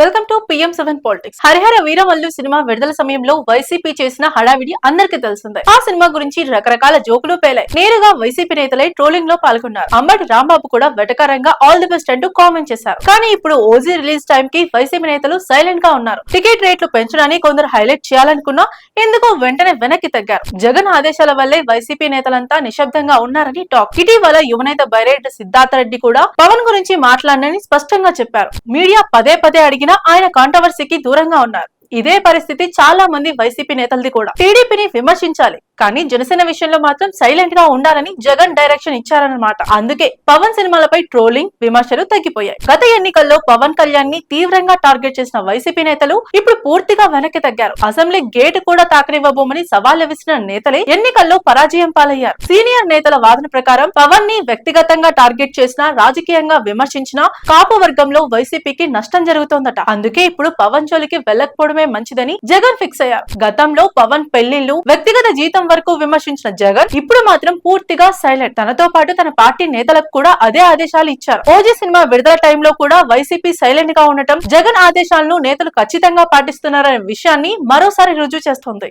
Welcome to PM seven politics. Harihara Veeramallu cinema విడుదల సమయంలో YCP చేసిన హడావిడి అందరికీ తెలిసిందే. ఆ సినిమా గురించి రకరకాల జోకులు పేలాయి. నేరుగా వైసీపీ నేతలై ట్రోలింగ్లో పాల్గొన్నారు. అంబటి రాంబాబు కూడా వెటకారంగా ఆల్ ది బెస్ట్ అంటూ కామెంట్ చేశారు. కానీ ఇప్పుడు ఓజీ రిలీజ్ టైం కి వైసీపీ నేతలు సైలెంట్గా ఉన్నారు. టికెట్ రేట్లు పెంచడాన్ని కొందరు హైలైట్ చేయాలనుకున్నా ఎందుకు వెంటనే వెనక్కి తగ్గారు. జగన్ ఆదేశాల వల్లే వైసీపీ నేతలంతా నిశ్శబ్దంగా ఉన్నారని టాక్ ఇటీవల యువనేత బైరెడ్డి సిద్ధార్థ రెడ్డి కూడా పవన్ గురించి మాట్లాడనని స్పష్టంగా చెప్పారు. మీడియా పదే పదే అడిగి అడిగినా ఆయన కాంట్రవర్సీకి దూరంగా ఉన్నారు. ఇదే పరిస్థితి చాలా మంది వైసీపీ నేతలది కూడా. టీడీపీని విమర్శించాలి. కానీ జనసేన విషయంలో మాత్రం సైలెంట్గా ఉండాలని జగన్ డైరెక్షన్ ఇచ్చారన్నమాట. అందుకే పవన్ సినిమాలపై ట్రోలింగ్ విమర్శలు తగ్గిపోయాయి. గత ఎన్నికల్లో పవన్ కళ్యాణ్ని తీవ్రంగా టార్గెట్ చేసిన వైసీపీ నేతలు ఇప్పుడు పూర్తిగా వెనక్కి తగ్గారు. అసెంబ్లీ గేట్ కూడా తాకనివ్వబోమని సవాల్ విసిన నేతలే ఎన్నికల్లో పరాజయం పాలయ్యారు. సీనియర్ నేతల వాదన ప్రకారం పవన్ని వ్యక్తిగతంగా టార్గెట్ చేసినా రాజకీయంగా విమర్శించిన కాపు వర్గంలో వైసీపీకి నష్టం జరుగుతోందట. అందుకే ఇప్పుడు పవన్ జోలికి వెళ్ళకపోవడమే మంచిదని జగన్ ఫిక్స్ అయ్యారు. గతంలో పవన్ పెళ్ళిళ్ళు వ్యక్తిగత జీతం వరకు విమర్శించిన జగన్ ఇప్పుడు మాత్రం పూర్తిగా సైలెంట్. తనతో పాటు తన పార్టీ నేతలకు కూడా అదే ఆదేశాలు ఇచ్చారు. ఓజీ సినిమా విడుదల టైంలో కూడా వైసీపీ సైలెంట్గా ఉండటం జగన్ ఆదేశాలను నేతలు ఖచ్చితంగా పాటిస్తున్నారనే విషయాన్ని మరోసారి రుజువు చేస్తోంది.